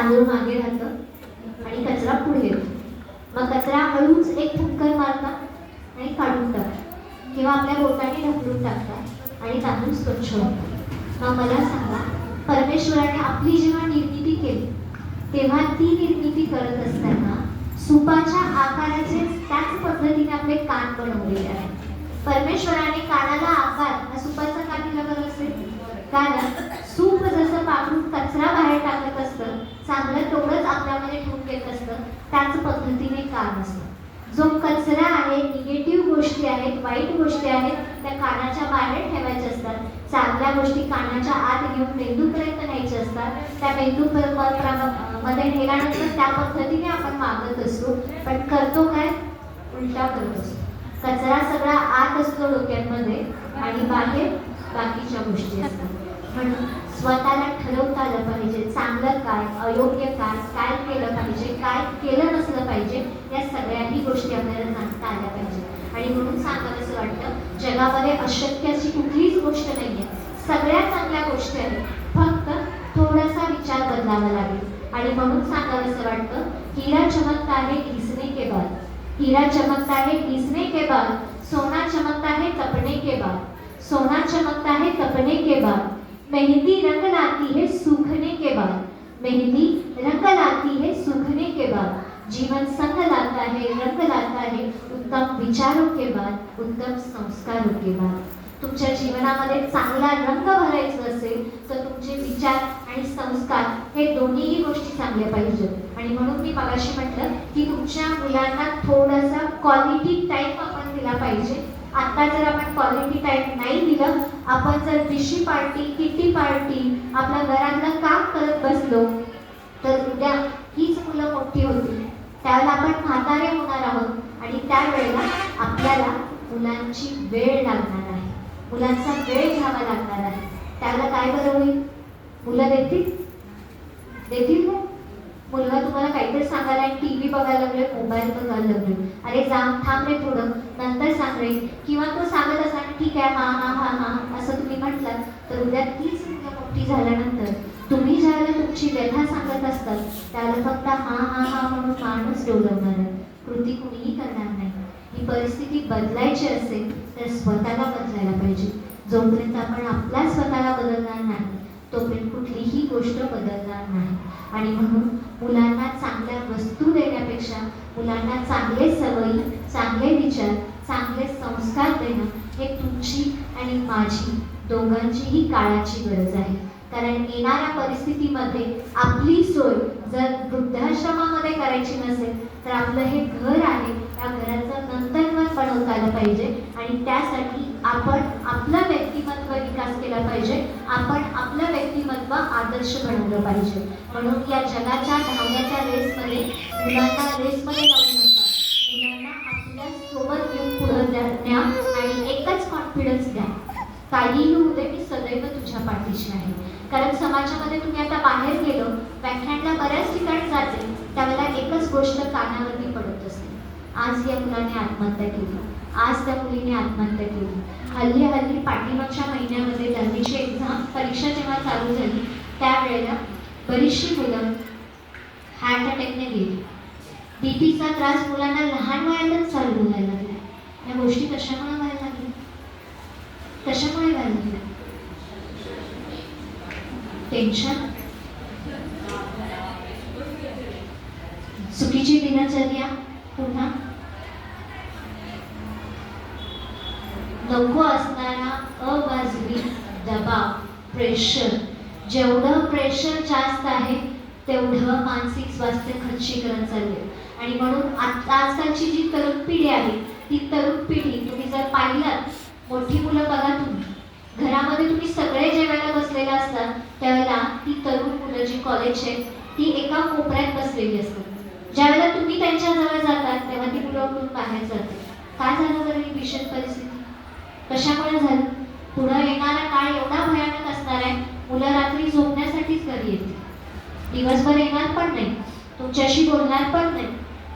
तांदूळ मागे राहतं आणि कचरा पुढे येतो मग कचरा हळूच एक ठक्कर मारतात आणि काढून टाकतात किंवा आपल्या बोटाने ढकलून टाकतात आणि तांदूळ स्वच्छ होतात मग मला सांगा परमेश्वराने आपली जेव्हा निर्मिती केली तेव्हा ती निर्मिती करत असताना सुपाच्या आकाराचे त्याच पद्धतीने आपले कान बनवलेले आहेत परमेश्वराने कानाला आकार हा सुपाचा का दिला बरं असेल कारण सूप जसं पाकडून कचरा बाहेर टाकत असतं चांगलं तेवढंच आपल्यामध्ये ठेवून घेत असतं. त्याच पद्धतीने कान असतं. जो कचरा आहे निगेटिव्ह गोष्टी आहेत वाईट गोष्टी आहेत त्या कानाच्या बाहेर ठेवायच्या असतात. चांगल्या गोष्टी कानाच्या आत घेऊन मेंदूपर्यंत न्यायचे असतात. त्या मेंदू मध्ये नेल्यानंतर त्या पद्धतीने आपण मागत असतो. पण करतो काय? उलटा करत असतो. कचरा सगळा आत असतो डोक्यांमध्ये आणि बाहेर बाकीच्या गोष्टी असतात. म्हणून स्वतःला ठरवता आलं पाहिजे. चांगलं काय अयोग्य काय काय केलं पाहिजे काय केलं नसलं पाहिजे या सगळ्याही गोष्टी आपल्याला जाणता आल्या पाहिजे. आणि म्हणून सांगावं असं वाटतं जगामध्ये अशक्य अशी कुठलीच गोष्ट नाही आहे सगळ्या चांगल्या गोष्टी आहेत. फक्त थोडासा विचार बदलावा लागेल. आणि म्हणून सांगावं असं वाटतं हिरा चमकता आहे घिसणे के बाद. हीरा चमकता है घिसने के बाद. सोना चमकता है तपने के बाद. सोना चमकता है तपने के बाद. मेहंदी रंग लाती है सूखने के बाद। मेहंदी रंग लाती है सूखने के बाद। जीवन संग लाता है रंग लाता है उत्तम विचारों के बाद उत्तम संस्कारों के बाद। तुमच्या जीवनामध्ये चांगला रंग भरायचा असेल तर तुमचे विचार आणि संस्कार हे दोन्हीही गोष्टी चांगल्या पाहिजेत. आणि म्हणून मी मगाशी म्हटलं की तुमच्या मुलांना थोडासा क्वालिटी टाईम आपण दिला पाहिजे. आता जर आपण क्वालिटी टाईम नाही दिलं आपण जर विशी पार्टी किटी पार्टी आपल्या घरातलं काम करत बसलो तर उद्या हीच मुलं मोठी होतील. त्यावेळेला आपण म्हातारे होणार आहोत. आणि त्यावेळेला आपल्याला मुलांची वेळ लागणार आहे. मुलांचा वेळ घ्यावा लागणार आहे. त्याला काय बरं होईल? मुलं देतील? देतील मुलगा तुम्हाला काहीतरी सांगायला टी व्ही बघायला लागले मोबाईल बघायला लागले अरे जा थांब रे थोडं. नंतर सांग रे. किंवा तो सांगत असा ठीक आहे हा हा हा हा असं तुम्ही म्हटलं तर उद्या तीच मुलं मोठी झाल्यानंतर तुम्ही ज्यावेळेला तुमची व्यथा सांगत असतात त्यावेळेला फक्त हा हा हा म्हणून माणूस डोलवणार आहे. कृती कुणीही करणार नाही. ही परिस्थिती बदलायची असेल तर स्वतःला बदलायला पाहिजे. जोपर्यंत आपण आपल्या स्वतःला बदलणार नाही तोपर्यंत कुठलीही गोष्ट बदलणार नाही. आणि म्हणून मुलांना चांगल्या वस्तू देण्यापेक्षा मुलांना चांगले सवयी चांगले विचार चांगले संस्कार देणं हे तुमची आणि माझी दोघांचीही काळाची गरज आहे. कारण येणाऱ्या परिस्थितीमध्ये आपली सोय जर वृद्धाश्रमामध्ये करायची नसेल तर आपलं हे घर आहे त्या घराचं नंतरवर पण आलं पाहिजे. आणि त्यासाठी आपण आपलं व्यक्तिमत्व विकास केला पाहिजे. आपण आपलं व्यक्तिमत्व आदर्श बनवलं पाहिजे. म्हणून या जगाच्या धावण्याच्या रेसमध्ये मुलांना रेसमध्ये जाऊ नका. मुलांना आपल्यासोबत घेऊन पुढे द्या आणि एकच कॉन्फिडन्स द्या. काहीही होऊ दे मी सदैव तुझ्या पाठीशी आहे. कारण समाजामध्ये तुम्ही आता बाहेर गेलो व्याख्यानला बऱ्याच ठिकाणी जाते त्यावेळेला एकच गोष्ट कानावरती पडत असते. आज या मुलाने आत्महत्या केली. आज त्या मुलीने आत्महत्या केली. हल्ली हल्ली पाठीमागच्या महिन्यामध्ये दहावीची एक्झाम परीक्षा जेव्हा चालू झाली त्यावेळेला बरीचशी मुलं हार्ट अटॅकने गेली. बीपीचा त्रास मुलांना लहान वयातच चालू व्हायला लागला. या गोष्टी कशामुळे व्हायला लागल्या? कशामुळे व्हायला लागल्या? टेन्शन चुकीची दिनचर्या? पुन्हा? नको असणारा अवाजवी दबाव प्रेशर जेवढं प्रेशर जास्त आहे तेवढं मानसिक स्वास्थ्य खच्चीकरण चालले आणि म्हणून आता आजकालची जी तरुण पिढी आहे ती तरुण पिढी तुम्ही जर पाहिलात मोठी मुलं बघा तुम्ही. घरामध्ये तुम्ही सगळे जेवायला बसलेले असतात त्यावेळेला ती तरुण मुलं जी कॉलेज आहेत ती एका कोपऱ्यात बसलेली असतात. ज्यावेळेला तुम्ही त्यांच्याजवळ जातात तेव्हा ती मुलं बाहेर जातात. काय झालं तरी ही भीषण परिस्थिती? कशामुळे झालं? पुढं येणारा काळ एवढा भयानक असणार आहे मुलं रात्री झोपण्यासाठीच घरी येते दिवसभर येणार पण नाही तुमच्याशी बोलणार पण नाही.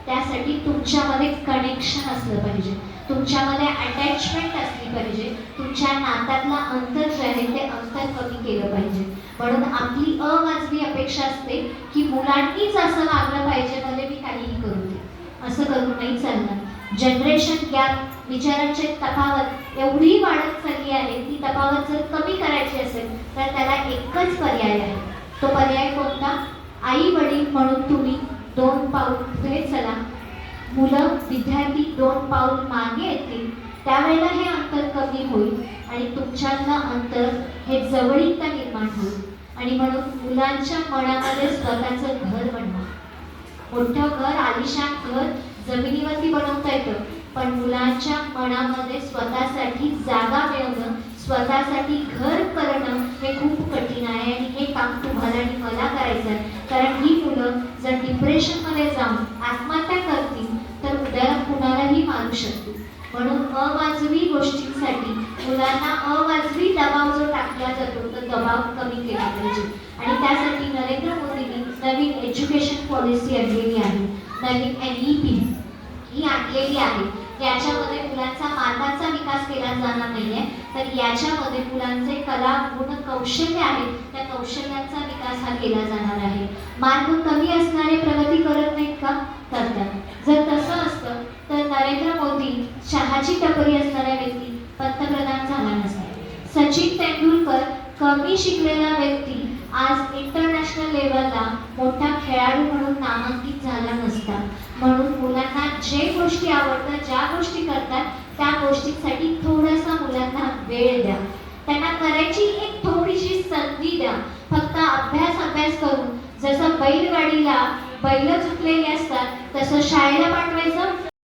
त्यासाठी तुमच्यामध्ये कनेक्शन असलं पाहिजे. तुमच्यामध्ये अटॅचमेंट असली पाहिजे. तुमच्या नात्यातला अंतर जे आहे ते अंतर कमी केलं पाहिजे. म्हणून आपली अवाजवी अपेक्षा असते की मुलांनीच असं वागलं पाहिजे मध्ये मी काहीही करू दे. असं करून नाही चालणार. जनरेशन गॅप विचारांची तफावत एवढी वाढत चालली आहे ती तफावत जर कमी करायची असेल तर त्याला एकच पर्याय आहे. तो पर्याय कोणता? आई वडील म्हणून तुम्ही दोन पाऊल पुढे चला. मुलं विद्यार्थी दोन पाऊल मागे येतील. त्यावेळेला हे अंतर कमी होईल आणि तुमच्यातलं अंतर हे जवळीकता निर्माण होईल. आणि म्हणून मुलांच्या मनामध्ये स्वतःचं घर बनवा. मोठं घर आलिशान घर जमिनीवरती बनवता येतं. पण मुलांच्या मनामध्ये स्वतःसाठी जागा मिळवणं स्वतःसाठी घर करणं हे खूप कठीण आहे आणि हे काम तुम्हाला आणि मला करायचं आहे. कारण ही मुलं जर डिप्रेशनमध्ये जाऊन आत्महत्या करतील तर उद्याला कुणालाही मारू शकतील. म्हणून अवाजवी गोष्टींसाठी मुलांना अवाजवी दबाव जो टाकला जातो तो दबाव कमी केला पाहिजे. आणि त्यासाठी नरेंद्र मोदींनी नवीन एज्युकेशन पॉलिसी आणलेली आहे. नवीन एन ई पी ही आणलेली आहे. याच्यामध्ये मुलांचा मानवाचा विकास केला जाणार नाहीये. तर याच्यामध्ये मुलांचे कला गुण कौशल्य आहेत. त्या कौशल्यांचा विकास हा केला जाणार आहे. मार्ग कमी असणारे प्रगती करत नाहीत का? करतात जर तसं असतं तर नरेंद्र मोदी शहाची टपरी असणाऱ्या व्यक्ती पंतप्रधान झाला नसता. सचिन तेंडुलकर कमी शिकलेला व्यक्ती आज इंटरनॅशनल लेवलला मोठा खेळाडू म्हणून नामांकित झाला नसता. म्हणून मुलांना जे गोष्टी आवडतात ज्या गोष्टी करतात त्या गोष्टींसाठी थोडासा मुलांना वेळ द्या. त्यांना करायची एक थोडीशी संधी द्या. फक्त अभ्यास अभ्यास करून. जसं बैलगाडीला बैल चुकलेली असतात तसं शाळेला पाठवायचं